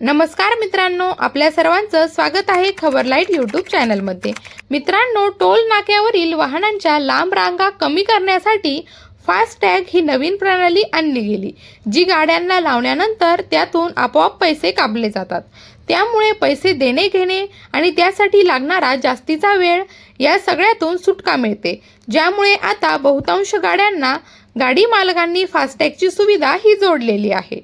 नमस्कार मित्रांनो आपल्या सर्वांचं स्वागत आहे खबर लाइट यूट्यूब चॅनलमध्ये. मित्रांनो टोल नाक्यावरील वाहनांच्या लांब रांगा कमी करण्यासाठी फास्टॅग ही नवीन प्रणाली आणली गेली जी गाड्यांना लावल्यानंतर त्यातून आपोआप पैसे कापले जातात. त्यामुळे पैसे देणे घेणे आणि त्यासाठी लागणारा जास्तीचा वेळ या सगळ्यातून सुटका मिळते. ज्यामुळे आता बहुतांश गाड्यांना गाडी मालकांनी फास्टॅगची सुविधा ही जोडलेली आहे.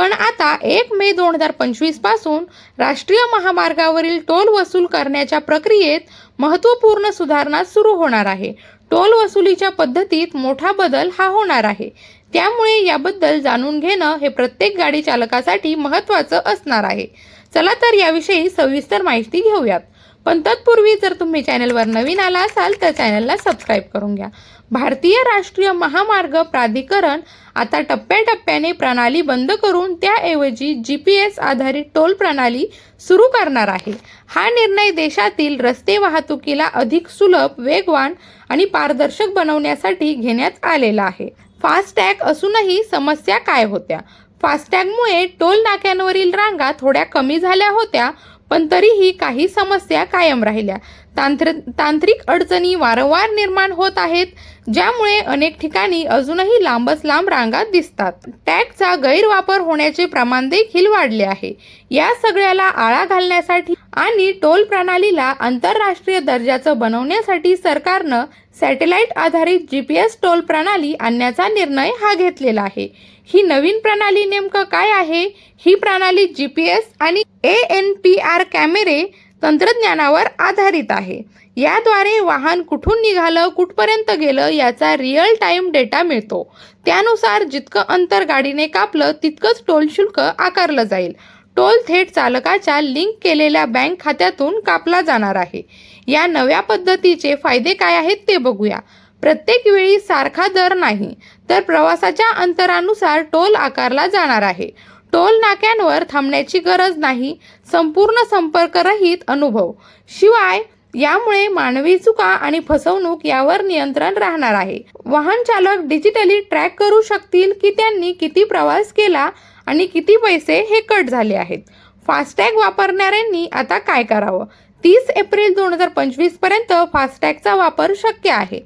पण आता एक मे दोन हजार पंचवीसपासून राष्ट्रीय महामार्गावरील टोल वसूल करण्याच्या प्रक्रियेत महत्त्वपूर्ण सुधारणा सुरू होणार आहे. टोल वसुलीच्या पद्धतीत मोठा बदल हा होणार आहे. त्यामुळे याबद्दल जाणून घेणं हे प्रत्येक गाडी चालकासाठी महत्त्वाचं असणार आहे. चला तर याविषयी सविस्तर माहिती घेऊयात. पण तत्पूर्वी जर तुम्ही चॅनलवर नवीन आला असाल तर चॅनलला सबस्क्राईब करून घ्या. भारतीय राष्ट्रीय महामार्ग प्राधिकरण आता टप्प्याटप्प्याने प्रणाली बंद करून त्याऐवजी जी पी एस आधारित टोल प्रणाली सुरू करणार आहे. हा निर्णय देशातील रस्ते वाहतुकीला अधिक सुलभ वेगवान आणि पारदर्शक बनवण्यासाठी घेण्यात आलेला आहे. फास्टॅग असूनही समस्या काय होत्या? फास्टॅगमुळे टोल नाक्यांवरील रांगा थोड्या कमी झाल्या होत्या पण तरीही काही समस्या कायम राहिल्या. तांत्र तांत्रिक अडचणी वारंवार निर्माण होत आहेत ज्यामुळे अनेक ठिकाणी अजूनही लांबच लांब रांगा दिसतात. टॅगचा गैरवापर होण्याचे प्रमाण देखील वाढले आहे. या सगळ्याला आळा घालण्यासाठी आणि टोल प्रणालीला आंतरराष्ट्रीय दर्जाचं बनवण्यासाठी सरकारनं सॅटेलाइट आधारित जी पी एस टोल प्रणाली आणण्याचा निर्णय हा घेतलेला आहे. ही नवीन प्रणाली नेमकं काय आहे? ही प्रणाली जी पी एस आणि ए एन पी आर कॅमेरे तंत्रज्ञानावर आधारित आहे. याद्वारे वाहन कुठून निघालं कुठपर्यंत गेलं याचा रिअल टाईम डेटा मिळतो. त्यानुसार जितकं अंतर गाडीने कापलं तितकंच टोल शुल्क आकारलं जाईल. टोल थेट चालकाच्या लिंक केलेल्या बँक खात्यातून कापला जाणार आहे. या नव्या पद्धतीचे फायदे काय आहेत ते बघूया. प्रत्येक वेळी सारखा दर नाही तर प्रवासाच्या अंतरानुसार टोल आकारला जाणार आहे. टोल नाक्यांवर थांबण्याची गरज नाही संपूर्ण संपर्करहित अनुभव. शिवाय यामुळे मानवी चुका आणि फसवणूक यावर नियंत्रण राहणार आहे. वाहन चालक डिजिटली ट्रॅक करू शकतील की त्यांनी किती प्रवास केला आणि किती पैसे हे कट झाले आहेत. फास्टॅग वापरणाऱ्यांनी आता काय करावं? तीस एप्रिल दोन हजार पंचवीसपर्यंत फास्टॅगचा वापर शक्य आहे.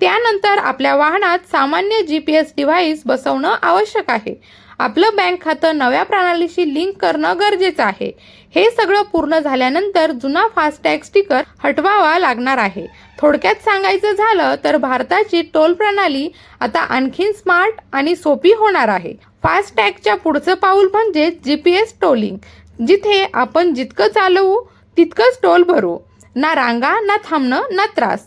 त्यानंतर आपल्या वाहनात सामान्य जी पी एस डिव्हाइस बसवणं आवश्यक आहे. आपलं बँक खातं नव्या प्रणालीशी लिंक करणं गरजेचं आहे. हे सगळं पूर्ण झाल्यानंतर जुना फास्टॅग स्टिकर हटवावा लागणार आहे. थोडक्यात सांगायचं झालं तर भारताची टोल प्रणाली आता आणखीन स्मार्ट आणि सोपी होणार आहे. फास्टॅगच्या पुढचं पाऊल म्हणजे जी पी एस टोलिंग. जिथे आपण जितकं चालवू तितकंच टोल भरू. ना रांगा ना थांबणं ना त्रास.